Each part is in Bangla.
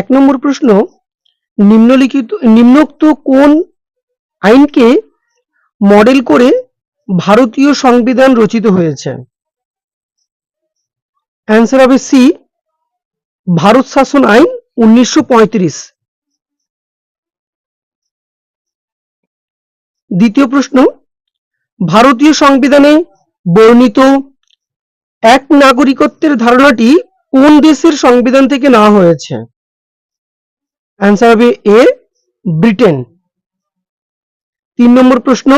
এক নম্বর প্রশ্ন, নিম্নলিখিত, নিম্নোক্ত কোন আইনকে মডেল করে ভারতীয় সংবিধান রচিত হয়েছে? অ্যান্সার হবে সি ভারত শাসন আইন উনিশশো পঁয়ত্রিশ। দ্বিতীয় প্রশ্ন, ভারতীয় সংবিধানে বর্ণিত এক নাগরিকত্বের ধারণাটি কোন দেশের সংবিধান থেকে নেওয়া হয়েছে? অ্যান্সার হবে এ ব্রিটেন তিন নম্বর প্রশ্ন,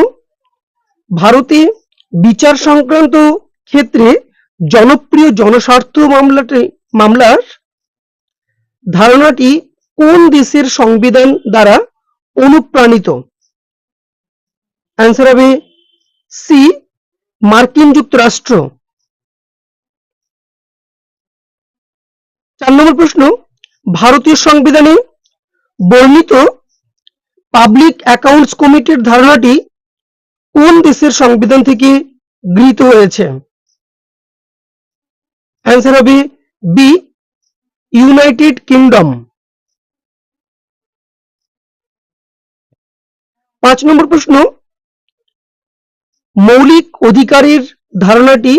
ভারতে বিচার সংক্রান্ত ক্ষেত্রে জনপ্রিয় জনস্বার্থ মামলাটি, মামলার ধারণাটি কোন দেশের সংবিধান দ্বারা অনুপ্রাণিত? অ্যান্সার হবে সি মার্কিন যুক্তরাষ্ট্র। চার নম্বর প্রশ্ন, ভারতীয় সংবিধানে বর্ণিত পাবলিক অ্যাকাউন্টস কমিটির ধারণাটি কোন দেশের সংবিধান থেকে গৃহীত হয়েছে? অ্যান্সার হবে বি ইউনাইটেড কিংডম পাঁচ নম্বর প্রশ্ন, মৌলিক অধিকারের ধারণাটি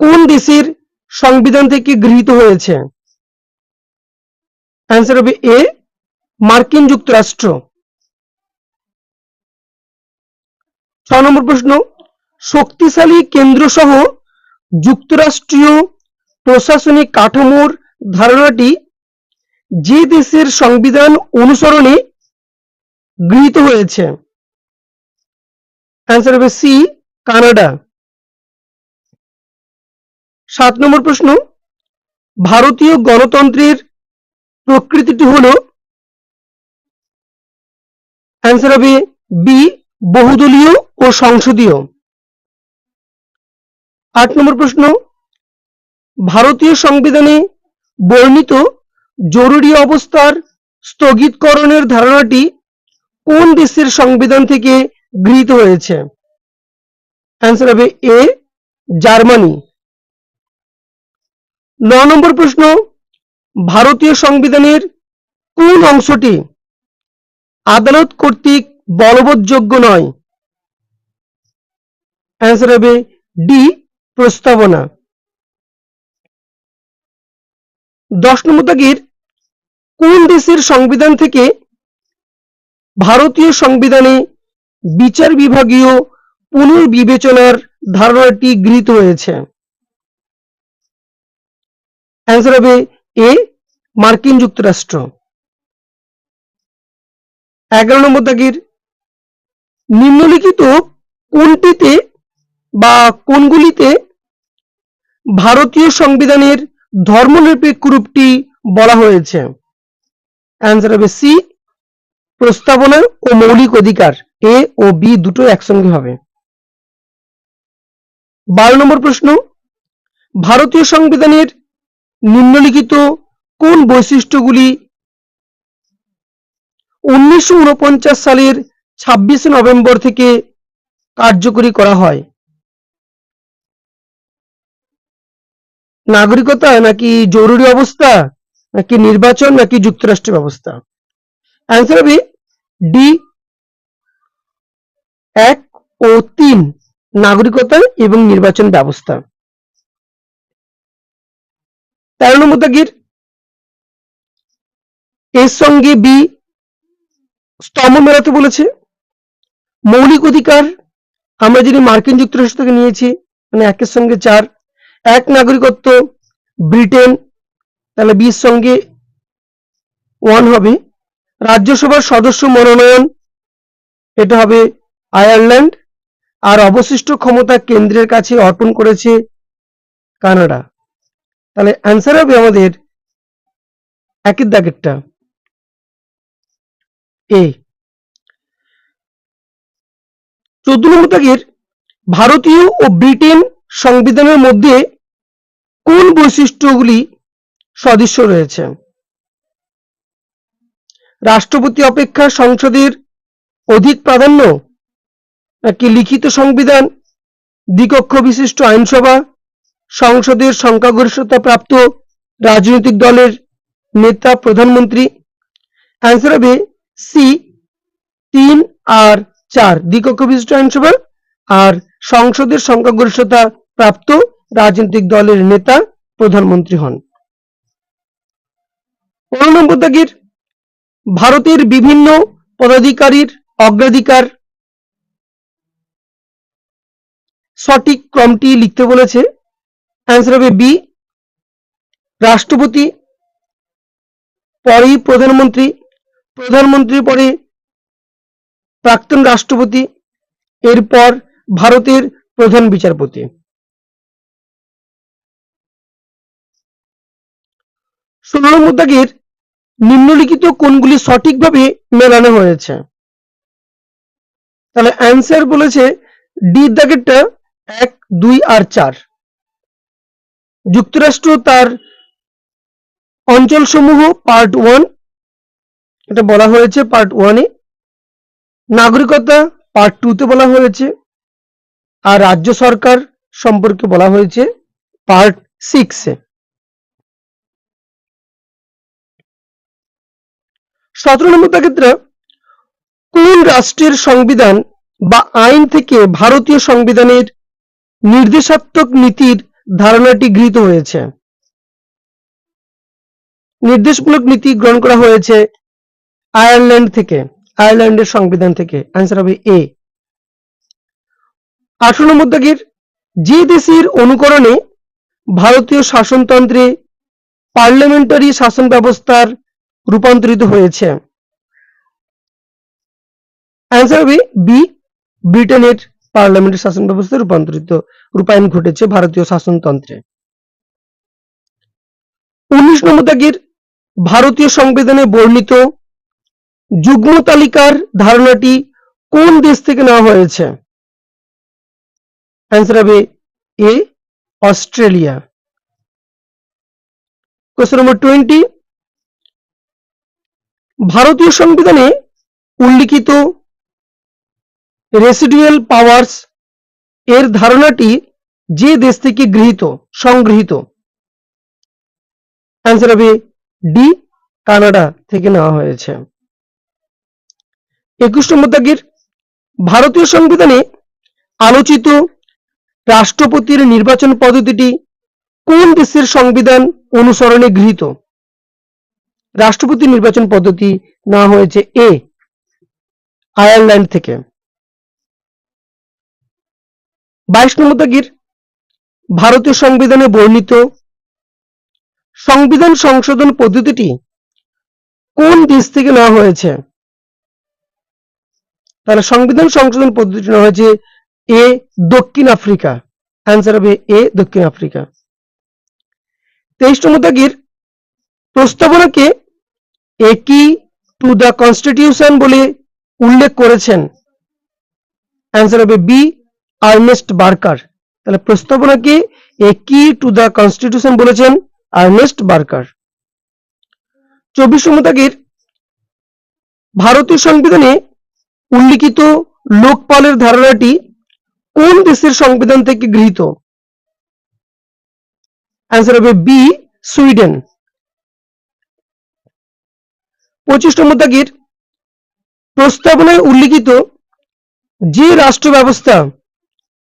কোন দেশের সংবিধান থেকে গৃহীত হয়েছে? অ্যান্সার হবে এ মার্কিন যুক্তরাষ্ট্র। ছ নম্বর প্রশ্ন, শক্তিশালী কেন্দ্র সহ যুক্তরাষ্ট্রীয় প্রশাসনিক কাঠামোর ধারণাটি যে দেশের সংবিধান অনুসরণে গৃহীত হয়েছে। অ্যান্সার হবে সি কানাডা। সাত নম্বর প্রশ্ন, ভারতীয় গণতন্ত্রের প্রকৃতিটি হল অ্যান্সার হবে বি বহুদলীয় ও সংসদীয়। আট নম্বর প্রশ্ন, ভারতীয় সংবিধানে বর্ণিত জরুরি অবস্থার স্থগিতকরণের ধারণাটি কোন দেশের সংবিধান থেকে গৃহীত হয়েছে? অ্যান্সার হবে এ জার্মানি। ন নম্বর প্রশ্ন, ভারতীয় সংবিধানের কোন অংশটি আদালত কর্তৃক বলবৎযোগ্য নয়। অ্যান্সার হবে ডি প্রস্তাবনা। দশ নম্বর দাগের, কোন দেশের সংবিধান থেকে ভারতীয় সংবিধানে বিচার বিভাগীয় পুনর্বিবেচনার ধারণাটি গৃহীত হয়েছে? অ্যান্সার হবে এ মার্কিন যুক্তরাষ্ট্র। এগারো নম্বর দাগের নিম্নলিখিত কোনটিতে বা কোনগুলিতে ভারতীয় সংবিধানের ধর্মনিরপেক্ষ রূপটি বলা হয়েছে? অ্যান্সার হবে সি প্রস্তাবনা ও মৌলিক অধিকার। এ ও বি দুটো একসঙ্গে হবে। বারো নম্বর প্রশ্ন, ভারতীয় সংবিধানের নিম্নলিখিত কোন বৈশিষ্ট্যগুলি উনিশশো উনপঞ্চাশ সালের ছাব্বিশে নভেম্বর থেকে কার্যকরী করা হয়। নাগরিকতা নাকি জরুরি অবস্থা, নাকি নির্বাচন, নাকি যুক্তরাষ্ট্র ব্যবস্থা? অ্যান্সার হবে ডি এক ও তিন, নাগরিকতা এবং নির্বাচন ব্যবস্থা। তেরো নম্বর দাগের এর সঙ্গে বি স্তম্ভ মেলাতে বলেছে। মৌলিক অধিকার আমরা যিনি মার্কিন যুক্তরাষ্ট্র থেকে নিয়েছি মানে একের সঙ্গে চার, এক নাগরিকত্ব, ব্রিটেন, তাহলে বির সঙ্গে ওয়ান হবে। রাজ্যসভার সদস্য মনোনয়ন, এটা হবে আয়ারল্যান্ড। আর অবশিষ্ট ক্ষমতা কেন্দ্রের কাছে অর্পণ করেছে কানাডা। তাহলে অ্যান্সার হবে আমাদের একের দাগেরটা। এ চোদ্দ নম্বর ভারতীয় ও ব্রিটেন সংবিধানের মধ্যে কোন বৈশিষ্ট্যগুলি সদৃশ্য রয়েছে? রাষ্ট্রপতি অপেক্ষা সংসদের অধিক প্রাধান্য নাকি লিখিত সংবিধান, দ্বিকক্ষ বিশিষ্ট আইনসভা, সংসদের সংখ্যাগরিষ্ঠতা প্রাপ্ত রাজনৈতিক দলের নেতা প্রধানমন্ত্রী? অ্যান্সার হবে সি তিন আর চার। দ্বিকক্ষ বিশিষ্ট আইনসভা আর সংসদের সংখ্যাগরিষ্ঠতা প্রাপ্ত রাজনৈতিক দলের নেতা প্রধানমন্ত্রী হন। পনেরো ভারতের বিভিন্ন পদাধিকারীর অগ্রাধিকার সঠিক ক্রমটি লিখতে বলেছে। অ্যান্সার হবে বি রাষ্ট্রপতি, পরেই প্রধানমন্ত্রী প্রধানমন্ত্রীর পরে প্রাক্তন রাষ্ট্রপতি, এরপর ভারতের প্রধান বিচারপতি। ষোলো নম্বর দাগের নিম্নলিখিত কোনগুলি সঠিকভাবে মেলানো হয়েছে। তাহলে অ্যান্সার বলেছে ডি দাগেরটা এক, দুই আর চার। যুক্তরাষ্ট্র তার অঞ্চলসমূহ পার্ট ওয়ান এটা বলা হয়েছে পার্ট ওয়ানে নাগরিকতা পার্ট টুতে বলা হয়েছে। আর রাজ্য সরকার সম্পর্কে বলা হয়েছে পার্ট সিক্সে সতেরো নম্বর ক্ষেত্রে কোন রাষ্ট্রের সংবিধান বা আইন থেকে ভারতীয় সংবিধানের নির্দেশাত্মক নীতির ধারণাটি গৃহীত হয়েছে? নির্দেশমূলক নীতি গ্রহণ করা হয়েছে আয়ারল্যান্ড থেকে, আয়ারল্যান্ডের সংবিধান থেকে। অ্যান্সার হবে এ আঠারো নম্বর দাগের যে দেশের অনুকরণে ভারতীয় শাসনতন্ত্রে পার্লামেন্টারি শাসন ব্যবস্থার রূপান্তরিত হয়েছে। অ্যান্সার হবে বি ব্রিটেনের পার্লামেন্টের শাসন ব্যবস্থা রূপান্তরিত, রূপায়ণ ঘটেছে ভারতীয় শাসনতন্ত্রে। উনিশ নম্বর দাগের ভারতীয় সংবিধানে বর্ণিত যুগ্ম তালিকার ধারণাটি কোন দেশ থেকে নেওয়া হয়েছে? অ্যান্সার হবে A Australia question number twenty ভারতীয় সংবিধানে উল্লিখিত রেসিডুয়াল পাওয়ার্স এর ধারণাটি যে দেশ থেকে গৃহীত, সংগৃহীত? অ্যান্সার হবে ডি কানাডা থেকে নেওয়া হয়েছে। একুশ নম্বর দাগের ভারতীয় সংবিধানে আলোচিত রাষ্ট্রপতির নির্বাচন পদ্ধতিটি কোন দেশের সংবিধান অনুসরণে গৃহীত? রাষ্ট্রপতি নির্বাচন পদ্ধতি নেওয়া হয়েছে এ, আয়ারল্যান্ড থেকে। বাইশ নম্বর দাগের ভারতীয় সংবিধানে বর্ণিত সংবিধান সংশোধন পদ্ধতিটি কোন দেশ থেকে নেওয়া হয়েছে? তাহলে সংবিধান সংশোধন পদ্ধতি হয়েছে এ দক্ষিণ আফ্রিকা। অ্যান্সার হবে এ দক্ষিণ আফ্রিকা। তেইশ দাগের প্রস্তাবনাকে একই টু দ্য কনস্টিটিউশন বলে উল্লেখ করেছেন। অ্যান্সার হবে বি আর্নেস্ট বার্কার তাহলে প্রস্তাবনাকে একই টু দ্য কনস্টিটিউশন বলেছেন আর্নেস্ট বার্কার চব্বিশ নম্বর ভারতীয় সংবিধানে উল্লিখিত লোকপালের ধারণাটি কোন দেশের সংবিধান থেকে গৃহীত? অ্যান্সার হবে বি সুইডেন পঁচিশ নম্বর প্রস্তাবনায় উল্লিখিত যে রাষ্ট্র ব্যবস্থা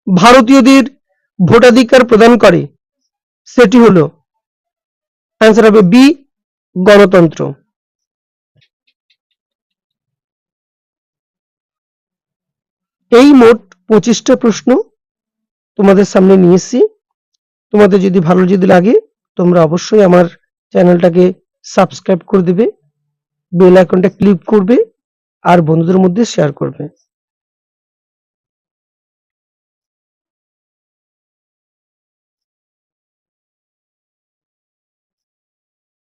ভারতীয়দের ভোটাধিকার প্রদান করে, সেটি হল অ্যান্সার হবে বি গণতন্ত্র। এই মোট পঁচিশটা প্রশ্ন তোমাদের সামনে নিয়ে এসেছি। তোমাদের যদি ভালো যদি লাগে, তোমরা অবশ্যই আমার চ্যানেলটাকে সাবস্ক্রাইব করে দেবে, বেল আইকনটা ক্লিক করবে, আর বন্ধুদের মধ্যে শেয়ার করবে।